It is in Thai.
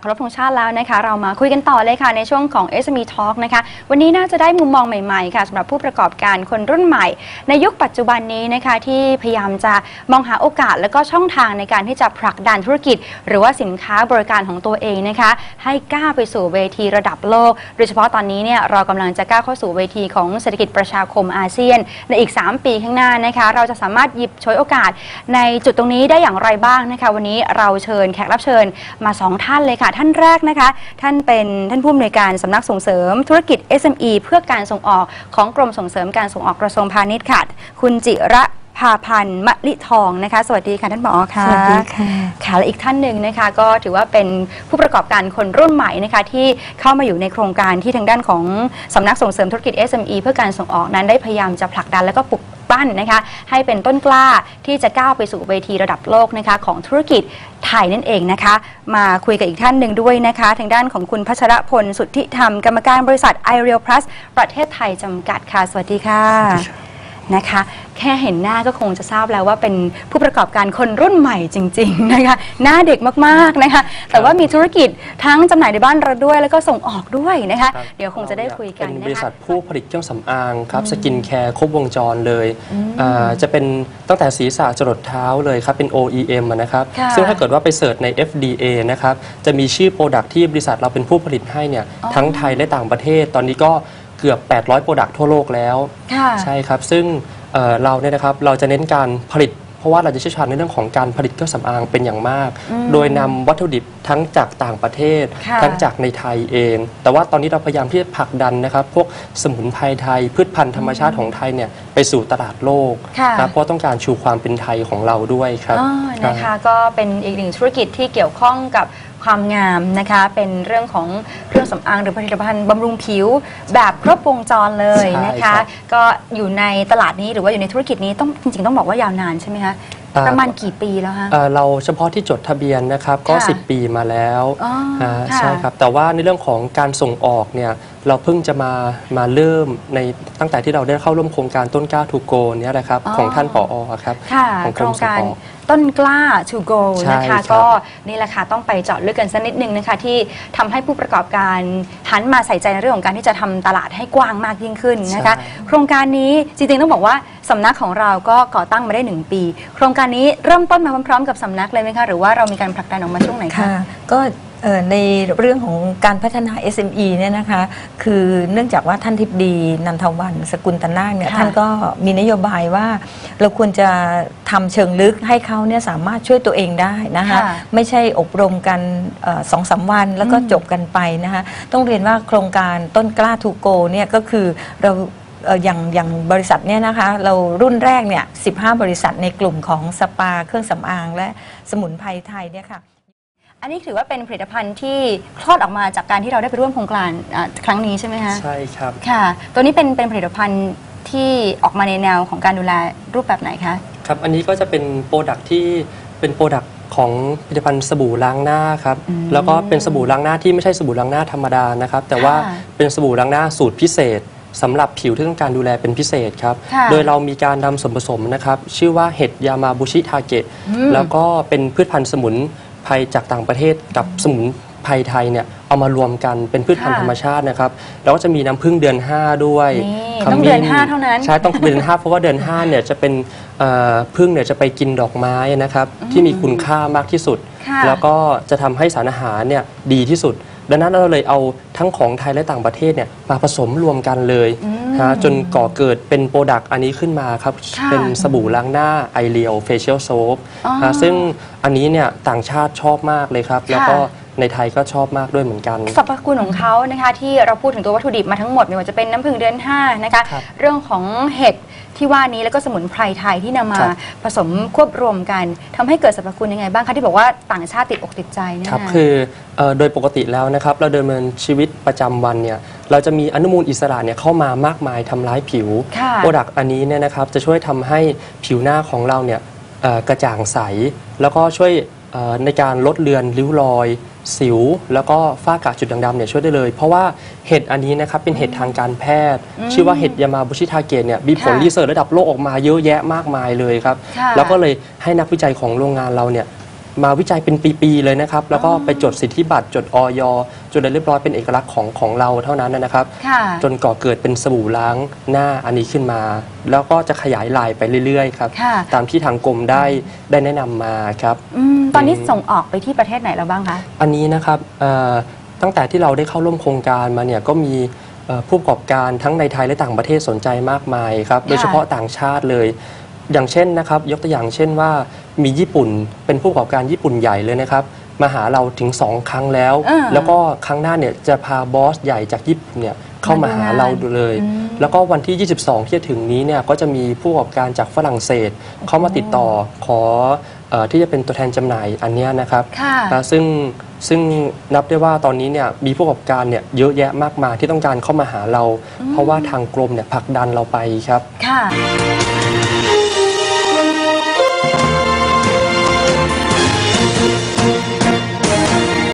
เครพธงชาติแล้วนะคะ เรามาคุยกันต่อเลยค่ะในช่วงของ SME Talk นะคะ วันนี้น่าจะได้มุมมองใหม่ๆค่ะสำหรับผู้ประกอบการคนรุ่นใหม่ ในยุคปัจจุบันนี้นะคะที่พยายามจะมองหาโอกาสและก็ช่องทางในการที่จะผลักดันธุรกิจ หรือว่าสินค้าบริการของตัวเองนะคะ ให้ก้าวไปสู่เวทีระดับโลก โดยเฉพาะตอนนี้เนี่ยเรากำลังจะก้าวเข้าสู่เวทีของเศรษฐกิจประชาคมอาเซียน ในอีก 3 ปีข้างหน้านะคะเราจะสามารถหยิบฉวยโอกาสในจุดตรงนี้ได้อย่างไรบ้างนะคะ วันนี้เราเชิญแขกรับเชิญมา 2 ท่านเลยค่ะท่านแรกนะคะ ท่านเป็นท่านผู้อำนวยการสำนักส่งเสริม ธุรกิจ SME เพื่อการส่งออกของกรมส่งเสริมการส่งออกกระทรวงพาณิชย์ค่ะ คุณจิระ ภาพันธ์มะลิทองนะคะ สวัสดีค่ะท่านผอค่ะสวัสดีค่ะค่ะและอีกท่านหนึ่งนะคะ ก็ถือว่าเป็นผู้ประกอบการคนรุ่นใหม่นะคะ ที่เข้ามาอยู่ในโครงการที่ทางด้านของสำนักส่งเสริมธุรกิจ SME เพื่อการส่งออกนั้นได้พยายามจะผลักดันและก็ปลุกปั้นนะคะ ให้เป็นต้นกล้าที่จะก้าวไปสู่เวทีระดับโลกนะคะ ของธุรกิจไทยนั่นเองนะคะ มาคุยกับอีกท่านหนึ่งด้วยนะคะ ทางด้านของคุณพัชรพลสุทธิธรรมกรรมการบริษัท i r e a l Plus ประเทศไทยจำกัดค่ะ สวัสดีค่ะ นะคะ แค่เห็นหน้าก็คงจะทราบแล้วว่าเป็นผู้ประกอบการคนรุ่นใหม่จริง ๆ นะคะ หน้าเด็กมากๆนะคะ แต่ว่ามีธุรกิจทั้งจำหน่ายในบ้านเราด้วย แล้วก็ส่งออกด้วยนะคะครับเดี๋ยวคงจะได้คุยกันเป็นนะบริษัคะ ทผู้ผลิตเครื่องสำอางครับสกินแคร์ครบวงจรเลยอ่าจะเป็นตั้งแต่ศีรษะจรดเท้าเลยครับ เป็น OEM อะนะครับ ค่ะซึ่งถ้าเกิดว่าไปเสิร์ชใน FDA นะครับ จะมีชื่อโปรดักที่บริษัทเราเป็นผู้ผลิตให้เนี่ย ทั้งไทยและต่างประเทศ ตอนนี้ก็ เกือบ 800 โปรดักทั่วโลกแล้ว ค่ะ ใช่ครับ ซึ่งเอ่อเราเนี่ยนะครับเราจะเน้นการผลิต เพราะว่าเราจะเชี่ยวชาญในเรื่องของการผลิตเครื่องสำอางเป็นอย่างมากโดยนำวัตถุดิบทั้งจากต่างประเทศ ค่ะ ทั้งจากในไทยเอง แต่ว่าตอนนี้เราพยายามที่จะผลักดันนะครับ พวกสมุนไพรไทย พืชพันธุ์ธรรมชาติของไทยเนี่ยไปสู่ตลาดโลกค่ะ นะเพราะต้องการชูความเป็นไทยของเราด้วยครับอ๋อนะคะก็เป็นอีกหนึ่งธุรกิจที่เกี่ยวข้องกับ ความงามนะคะ เป็นเรื่องของเครื่องสำอางหรือผลิตภัณฑ์บำรุงผิวแบบครบวงจรเลยใช่นะครัคะบก็อยู่ในตลาดนี้หรือว่าอยู่ในธุรกิจนี้ต้องจริงๆ ต้องบอกว่ายาวนานใช่ไหมคะอ่าประมาณกี่ปีแล้วคะเอ่อเราเฉพาะที่จดทะเบียนนะครับก็ค่ะ10 ปีมาแล้วอ๋ออ่าค่ะใช่ครับแต่ว่าในเรื่องของการส่งออกเนี่ย เราเพิ่งจะมามาเริ่มในตั้งแต่ที่เราได้เข้าร่วมโครงการต้นกล้าทูโกเนี่ยแหละครับ อ๋อ ของท่านผอครับค่ะของโคกรรมงส่งการออกต้นกล้า to go ใช่นะคะครับก็นี่แหละค่ะต้องไปเจาะลึกกันสักนิดนึงนะคะ ที่ทำให้ผู้ประกอบการหันมาใส่ใจในเรื่องของการที่จะทำตลาดให้กว้างมากยิ่งขึ้นนะคะ ใช่ โครงการนี้จริงๆต้องบอกว่าสำนักของเราก็ก่อตั้งมาได้ 1 ปี โครงการนี้เริ่มต้นมาพร้อมๆกับสำนักเลยไหมคะหรือว่าเรามีการผลักดันออกมาช่วงไหนคะ ค่ะก็เอ่อ ในเรื่องของการพัฒนา SME เนี่ยนะคะคือเนื่องจากว่าท่านทิบดีนันทวันสกุลตนาคเนี่ยค่ะท่านก็มีนโยบายว่า เราควรจะทำเชิงลึกให้เขาเนี่ยสามารถช่วยตัวเองได้นะคะค่ะไม่ใช่อบรมกันเอ่อสองสามวันแล้วก็อืมจบกันไปนะคะต้องเรียนว่าโครงการต้นกล้าทูโกเนี่ยก็คือเราเอ่ออย่างอย่างบริษัทเนี่ยนะคะเรารุ่นแรกเนี่ย15 บริษัทในกลุ่มของสปาเครื่องสำอางและสมุนไพรไทยเนี่ยค่ะ อันนี้ถือว่าเป็นผลิตภัณฑ์ที่คลอดออกมาจากการที่เราได้ไปร่วมโครงการอ่าครั้งนี้ใช่ไหมคะใช่ครับ ค่ะ ตัวนี้เป็นเป็นผลิตภัณฑ์ที่ออกมาในแนวของการดูแลรูปแบบไหนคะ ครับอันนี้ก็จะเป็นโปรดักที่เป็นโปรดักของผลิตภัณฑ์สบู่ล้างหน้าครับอืมแล้วก็เป็นสบู่ล้างหน้าที่ไม่ใช่สบู่ล้างหน้าธรรมดานะครับแต่ว่าค่ะเป็นสบู่ล้างหน้าสูตรพิเศษสำหรับผิวที่ต้องการดูแลเป็นพิเศษครับค่ะโดยเรามีการนำส่วนผสมนะครับชื่อว่าเห็ดยามาบุชิทาเกะอืมแล้วก็เป็นพืชพันธุ์สมุน ไพรจากต่างประเทศกับสมุนไพรไทยเนี่ยเอามารวมกันเป็นพืชพันธุ์ค่ะธรรมชาตินะครับ แล้วก็จะมีน้ำผึ้งเดือน 5 ด้วยนี่ขมิ้ต้องเดือนห้าเท่านั้นใช่ต้องเดือน5เพราะว่าเดือน5เนี่ยจะเป็นเอ่อผึ้งเนี่ยจะไปกินดอกไม้นะครับที่มีคุณค่ามากที่สุดค่ะแล้วก็จะทำให้สารอาหารเนี่ยดีที่สุด ดังนั้นเราเลยเอาทั้งของไทยและต่างประเทศเนี่ยมาผสมรวมกันเลย อืมฮะจนก่อเกิดเป็นโปรดักต์อันนี้ขึ้นมาครับ ค่ะเป็นสบู่ล้างหน้าไอเรียลเฟเชียลโซฟอ๋อซึ่งอันนี้เนี่ยต่างชาติชอบมากเลยครับ แล้วก็ในไทยก็ชอบมากด้วยเหมือนกัน สรรพคุณของเขานะคะที่เราพูดถึงตัววัตถุดิบมาทั้งหมดไม่ว่าจะเป็นน้ำผึ้งเดือน 5 นะคะ ครับเรื่องของเห็ดที่ว่านี้แล้วก็สมุนไพรไทยที่นำมาครับ ผสมควบรวมกันทำให้เกิดสรรพคุณยังไงบ้างคะที่บอกว่าต่างชาติติดอกติดใจเนี่ยครับนะ คือเอ่อโดยปกติแล้วนะครับเราเดินเนินชีวิตประจำวันเนี่ย เราจะมีอนุมูลอิสระเนี่ยเข้ามามากมายทำร้ายผิวค่ะโปรดักต์อันนี้เนี่ยนะครับจะช่วยทำให้ผิวหน้าของเราเนี่ยเอ่อกระจ่างใส แล้วก็ช่วยเอ่อในการลดเลือนริ้วรอย สิว แล้วก็ฝ้ากระจุดด่างดำเนี่ยช่วยได้เลย เพราะว่าเห็ดอันนี้นะครับเป็นเห็ดทางการแพทย์ ชื่อว่าเห็ดยามาบุชิทาเกตเนี่ยมีผลค่ะรีเสิร์ชระดับโลกออกมาเยอะแยะมากมายเลยครับ ค่ะ แล้วก็เลยให้นักวิจัยของโรงงานเราเนี่ย มาวิจัยเป็นปีๆเลยนะครับ แล้วก็ไปจดสิทธิบัตรจดออยจดอะไรเรียบร้อยเป็นเอกลักษณ์ของของเราเท่านั้นนะครับ ค่ะ จนก่อเกิดเป็นสบู่ล้างหน้าอันนี้ขึ้นมา แล้วก็จะขยายลายไปเรื่อยๆครับค่ะ ตามที่ทางกรมได้ได้แนะนำมาครับ อืมตอนนี้ส่งออกไปที่ประเทศไหนแล้วบ้างคะ อันนี้นะครับเอ่อตั้งแต่ที่เราได้เข้าร่วมโครงการมาเนี่ยก็มีเอ่อผู้ประกอบการทั้งในไทยและต่างประเทศสนใจมากมายครับ โดยเฉพาะต่างชาติเลย อย่างเช่นนะครับ ยกตัวอย่างเช่นว่ามีญี่ปุ่นเป็นผู้ประกอบการญี่ปุ่นใหญ่เลยนะครับ มาหาเราถึง 2 ครั้งแล้ว อ่าแล้วก็ครั้งหน้าเนี่ยจะพาบอสใหญ่จากญี่ปุ่นเนี่ยเข้ามาหาเราดูเลยอืมแล้วก็วันที่ 22 ที่จะถึงนี้เนี่ยก็จะมีผู้ประกอบการจากฝรั่งเศสเข้ามาติดต่อขอเออที่จะเป็นตัวแทนจำหน่ายอันเนี้ยนะครับค่ะ นะซึ่งซึ่งนับได้ว่าตอนนี้เนี่ยมีผู้ประกอบการเนี่ยเยอะแยะมากมายที่ต้องการเข้ามาหาเรา เพราะว่าทางกรมเนี่ยผลักดันเราไปครับ ค่ะ